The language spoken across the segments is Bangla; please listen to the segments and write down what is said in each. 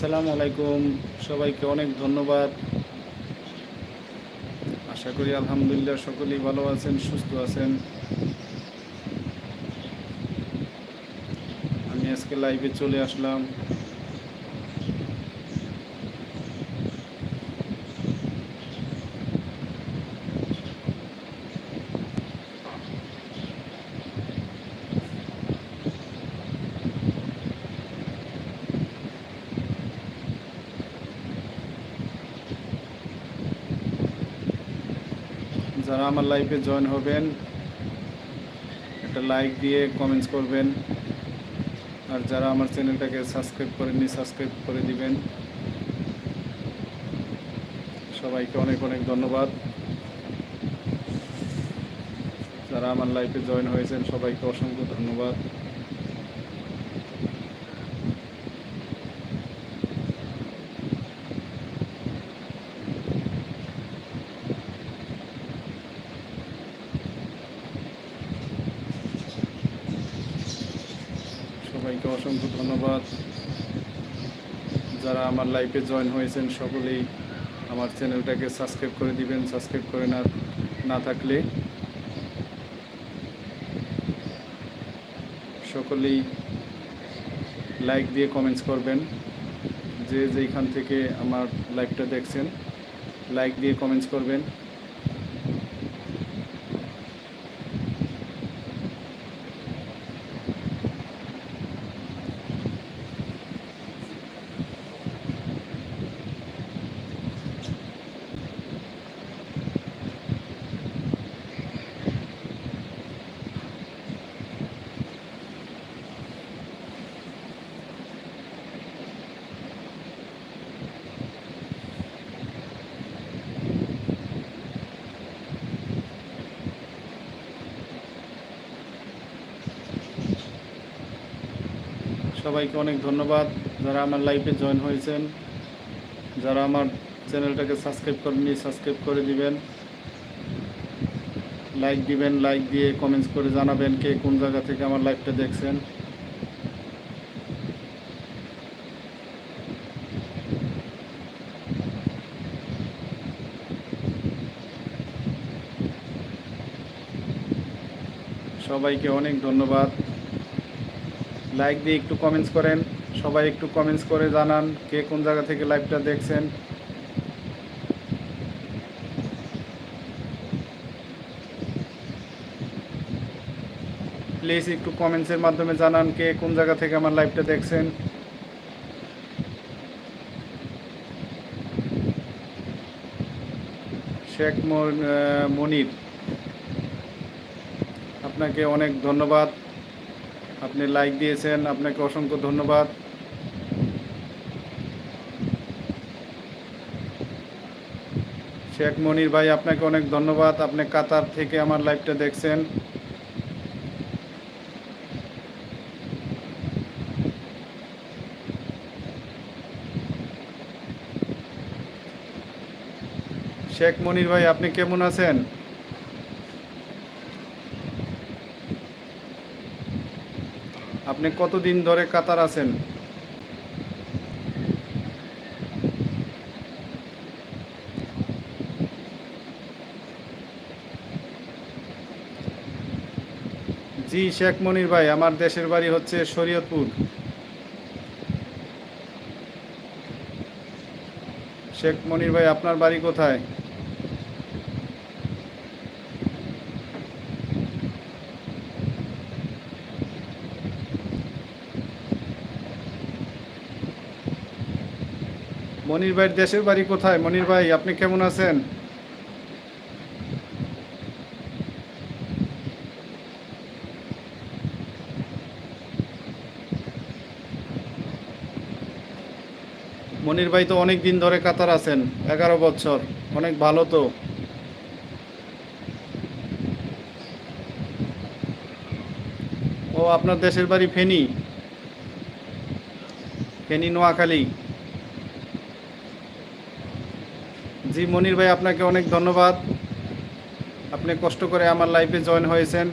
আসসালামু আলাইকুম। সবাইকে অনেক ধন্যবাদ। আশা করি আলহামদুলিল্লাহ সকলেই ভালো আছেন, সুস্থ আছেন। আমি আজকে লাইভে চলে আসলাম যারা আমার লাইফে জয়েন হবেন। একটা লাইক দিয়ে কমেন্টস করবেন। আর যারা আমার চ্যানেলটাকে সাবস্ক্রাইব করেননি সাবস্ক্রাইব করে দিবেন। সবাইকে অনেক অনেক ধন্যবাদ। যারা আমার লাইফে জয়েন হয়েছেন, সবাইকে অসংখ্য ধন্যবাদ। সবাইকে অসংখ্য ধন্যবাদ। যারা আমার লাইফে জয়েন হয়েছেন, সকলেই আমার চ্যানেলটাকে সাবস্ক্রাইব করে দিবেন সাবস্ক্রাইব করে না না থাকলে সকলেই লাইক দিয়ে কমেন্টস করবেন। যে যেইখান থেকে আমার লাইভটা দেখছেন লাইক দিয়ে কমেন্টস করবেন। সবাইকে অনেক ধন্যবাদ। যারা আমার লাইফে জয়েন হয়েছেন, যারা আমার চ্যানেলটাকে সাবস্ক্রাইব করেননি সাবস্ক্রাইব করে দিবেন। লাইক দিবেন লাইক দিয়ে কমেন্টস করে জানাবেন কে কোন জায়গা থেকে আমার লাইভটা দেখছেন। সবাইকে অনেক ধন্যবাদ। লাইক দিয়ে একটু কমেন্টস করেন। সবাই একটু কমেন্টস করে জানান কে কোন জায়গা থেকে লাইভটা দেখছেন। প্লিজ একটু কমেন্টসের মাধ্যমে জানান কে কোন জায়গা থেকে আমার লাইভটা দেখছেন। শেখ মন- মনির, আপনাকে অনেক ধন্যবাদ। আপনি লাইক দিয়েছেন, আপনাকে অসংখ্য ধন্যবাদ। শেখ মনির ভাই, আপনাকে অনেক ধন্যবাদ। আপনি কাতার থেকে আমার লাইভটা দেখছেন। শেখ মনির ভাই, আপনি কেমন আছেন? আপনি কতদিন ধরে কাতার আছেন? জি, শেখ মনির ভাই, আমার দেশের বাড়ি হচ্ছে শরীয়তপুর। শেখ মনির ভাই, আপনার বাড়ি কোথায়? মনির ভাইয়ের দেশের বাড়ি কোথায়? মনির ভাই, আপনি কেমন আছেন? মনির ভাই তো অনেক দিন ধরে কাতার আছেন, এগারো বছর, অনেক ভালো তো। ও আপনার দেশের বাড়ি ফেনী? ফেনী, নোয়াখালী। জি মনির ভাই আপনাকে অনেক ধন্যবাদ। আপনি কষ্ট করে আমার লাইফে জয়েন হয়েছেন।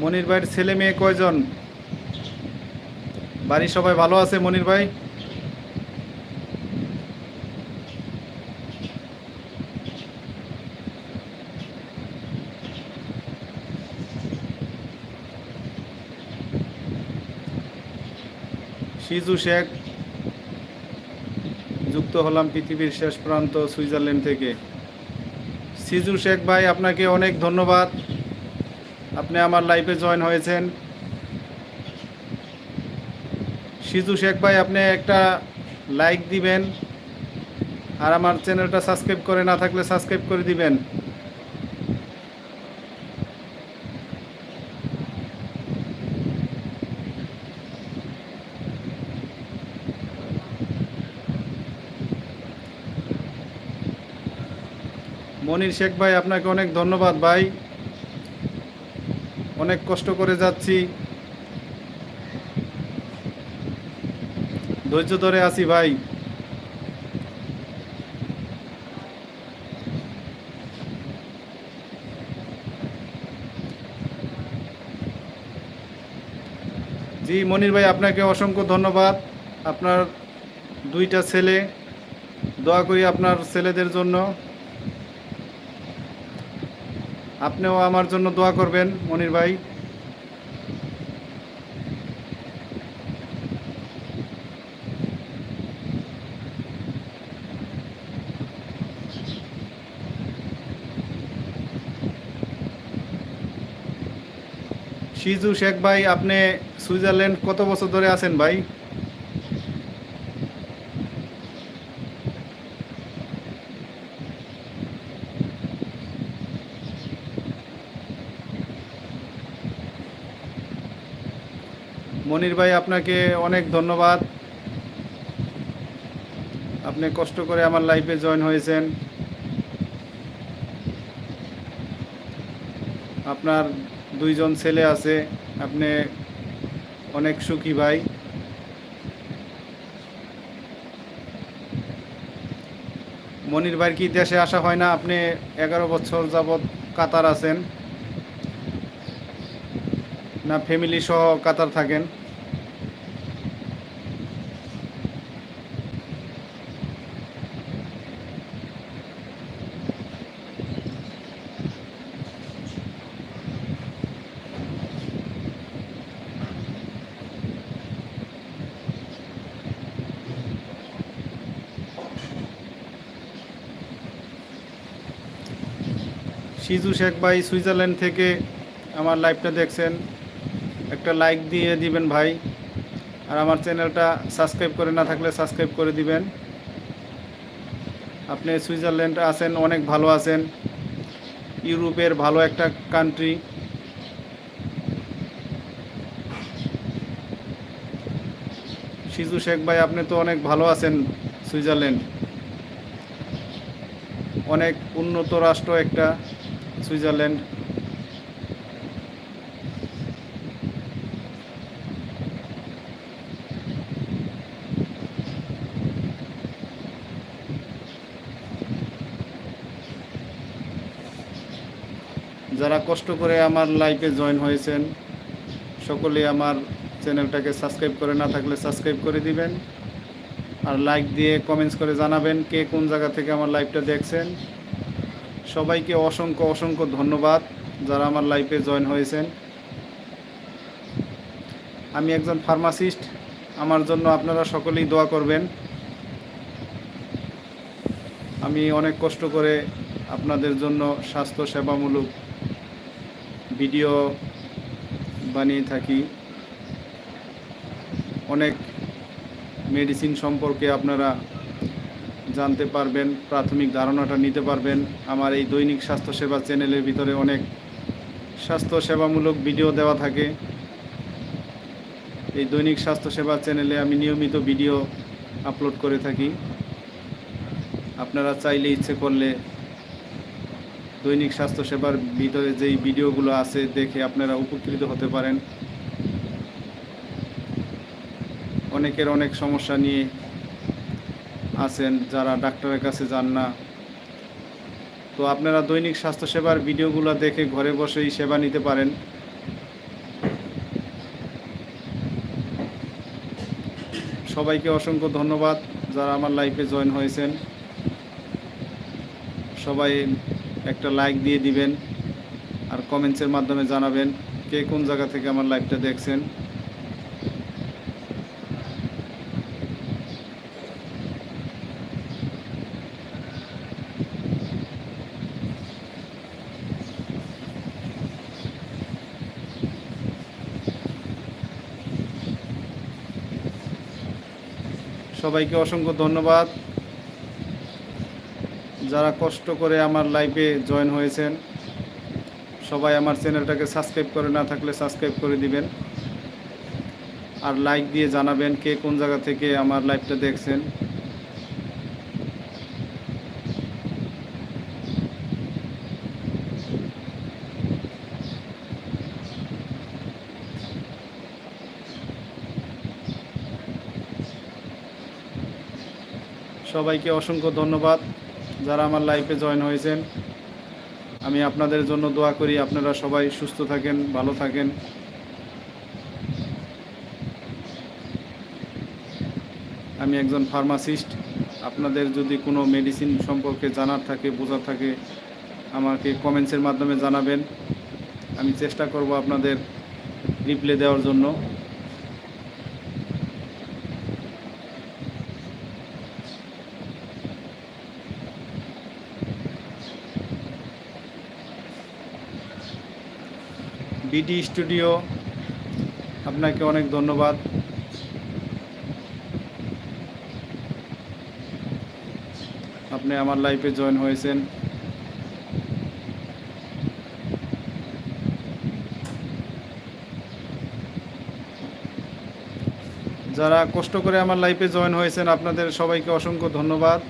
মনির ভাইয়ের ছেলে মেয়ে কয়জন? বাড়ির সবাই ভালো আছে মনির ভাই? সিজু শেখ, যুক্ত হলাম পৃথিবীর শেষ প্রান্ত সুইজারল্যান্ড থেকে। সিজু শেখ ভাই, আপনাকে অনেক ধন্যবাদ। আপনি আমার লাইফে জয়েন হয়েছেন। সিজু শেখ ভাই, আপনি একটা লাইক দিবেন। আর আমার চ্যানেলটা সাবস্ক্রাইব করে না থাকলে সাবস্ক্রাইব করে দিবেন। মনির শেখ ভাই, আপনাকে অনেক ধন্যবাদ ভাই। অনেক কষ্ট করে যাচ্ছি। ধৈর্য ধরে আছি ভাই। জি, মনির ভাই, আপনাকে অসংখ্য ধন্যবাদ। আপনার দুইটা ছেলে, দোয়া করি আপনার ছেলেদের জন্য। আপনিও আমার জন্য দোয়া করবেন, মনির ভাই। শিজু শেখ ভাই, আপনি সুইজারল্যান্ড কত বছর ধরে আছেন ভাই? মনির ভাই, আপনাকে অনেক ধন্যবাদ। আপনি কষ্ট করে আমার লাইফে জয়েন হয়েছেন। আপনার দুইজন ছেলে আছে, আপনি অনেক সুখী ভাই। মনির ভাইয়ের কি দেশে আসা হয় না? আপনি এগারো বছর যাবৎ কাতার আছেন। না ফ্যামিলি সহ কাতার থাকেন। সিজু শেখ ভাই সুইজারল্যান্ড থেকে আমার লাইভটা দেখছেন। একটা লাইক দিয়ে দিবেন ভাই। আর আমার চ্যানেলটা সাবস্ক্রাইব করে না থাকলে সাবস্ক্রাইব করে দিবেন। আপনি সুইজারল্যান্ডে আছেন, অনেক ভালো আছেন। ইউরোপের ভালো একটা কান্ট্রি সিজু শেখ ভাই, আপনি তো অনেক ভালো আছেন সুইজারল্যান্ড। অনেক উন্নত রাষ্ট্র একটা। সুইজারল্যান্ড। যারা কষ্ট করে আমার লাইফে জয়েন হয়েছেন সকলে আমার চ্যানেলটাকে সাবস্ক্রাইব করে না থাকলে সাবস্ক্রাইব করে দিবেন। আর লাইক দিয়ে কমেন্টস করে জানাবেন কে কোন জায়গা থেকে আমার লাইভটা দেখছেন। সবাইকে অসংখ্য অসংখ্য ধন্যবাদ যারা আমার লাইফে জয়েন হয়েছেন। আমি একজন ফার্মাসিস্ট আমার জন্য আপনারা সকলেই দোয়া করবেন। আমি অনেক কষ্ট করে আপনাদের জন্য স্বাস্থ্য সেবামূলক ভিডিও বানিয়ে থাকি। অনেক মেডিসিন সম্পর্কে আপনারা জানতে পারবেন, প্রাথমিক ধারণাটা নিতে পারবেন। আমার এই দৈনিক স্বাস্থ্যসেবা চ্যানেলের ভিতরে অনেক স্বাস্থ্য সেবামূলক ভিডিও দেওয়া থাকে। এই দৈনিক স্বাস্থ্যসেবা চ্যানেলে আমি নিয়মিত ভিডিও আপলোড করে থাকি। আপনারা চাইলে ইচ্ছে করলে দৈনিক স্বাস্থ্যসেবার ভিতরে যেই ভিডিওগুলো আছে দেখে আপনারা উপকৃত হতে পারেন। অনেকের অনেক সমস্যা নিয়ে আছেন, যারা ডাক্তারের কাছে যান না। তো আপনারা দৈনিক স্বাস্থ্যসেবার ভিডিওগুলো দেখে ঘরে বসেই সেবা নিতে পারেন। সবাইকে অসংখ্য ধন্যবাদ যারা আমার লাইফে জয়েন হয়েছেন। সবাই একটা লাইক দিয়ে দিবেন আর কমেন্টসের মাধ্যমে জানাবেন কে কোন জায়গা থেকে আমার লাইভটা দেখছেন। সবাইকে অসংখ্য ধন্যবাদ। যারা কষ্ট করে আমার লাইফে জয়েন হয়েছেন, সবাই আমার চ্যানেলটাকে সাবস্ক্রাইব করে না থাকলে সাবস্ক্রাইব করে দিবেন। আর লাইক দিয়ে জানাবেন কে কোন জায়গা থেকে আমার লাইভটা দেখছেন। সবাইকে অসংখ্য ধন্যবাদ যারা আমার লাইফে জয়েন হয়েছেন। আমি আপনাদের জন্য দোয়া করি, আপনারা সবাই সুস্থ থাকেন, ভালো থাকেন। আমি একজন ফার্মাসিস্ট, আপনাদের যদি কোনো মেডিসিন সম্পর্কে জানার থাকে, বোঝার থাকে, আমাকে কমেন্টসের মাধ্যমে জানাবেন। আমি চেষ্টা করব আপনাদের রিপ্লাই দেওয়ার জন্য। বিডি স্টুডিও, আপনাকে অনেক ধন্যবাদ। আপনি আমার লাইফে জয়েন হয়েছেন। যারা কষ্ট করে আমার লাইফে জয়েন হয়েছেন, আপনাদের সবাইকে অসংখ্য ধন্যবাদ।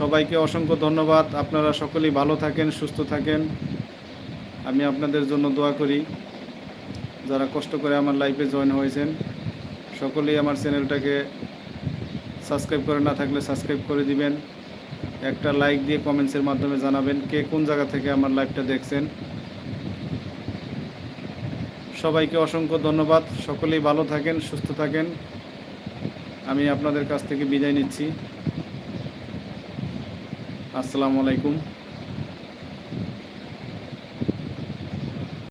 সবাইকে অসংখ্য ধন্যবাদ। আপনারা সকলেই ভালো থাকেন, সুস্থ থাকেন। আমি আপনাদের জন্য দোয়া করি। যারা কষ্ট করে আমার লাইফে জয়েন হয়েছেন, সকলেই আমার চ্যানেলটাকে সাবস্ক্রাইব করে না থাকলে সাবস্ক্রাইব করে দিবেন। একটা লাইক দিয়ে কমেন্টসের মাধ্যমে জানাবেন কে কোন জায়গা থেকে আমার লাইভটা দেখছেন। সবাইকে অসংখ্য ধন্যবাদ। সকলেই ভালো থাকেন, সুস্থ থাকেন। আমি আপনাদের কাছ থেকে বিদায় নিচ্ছি। আসসালামু আলাইকুম।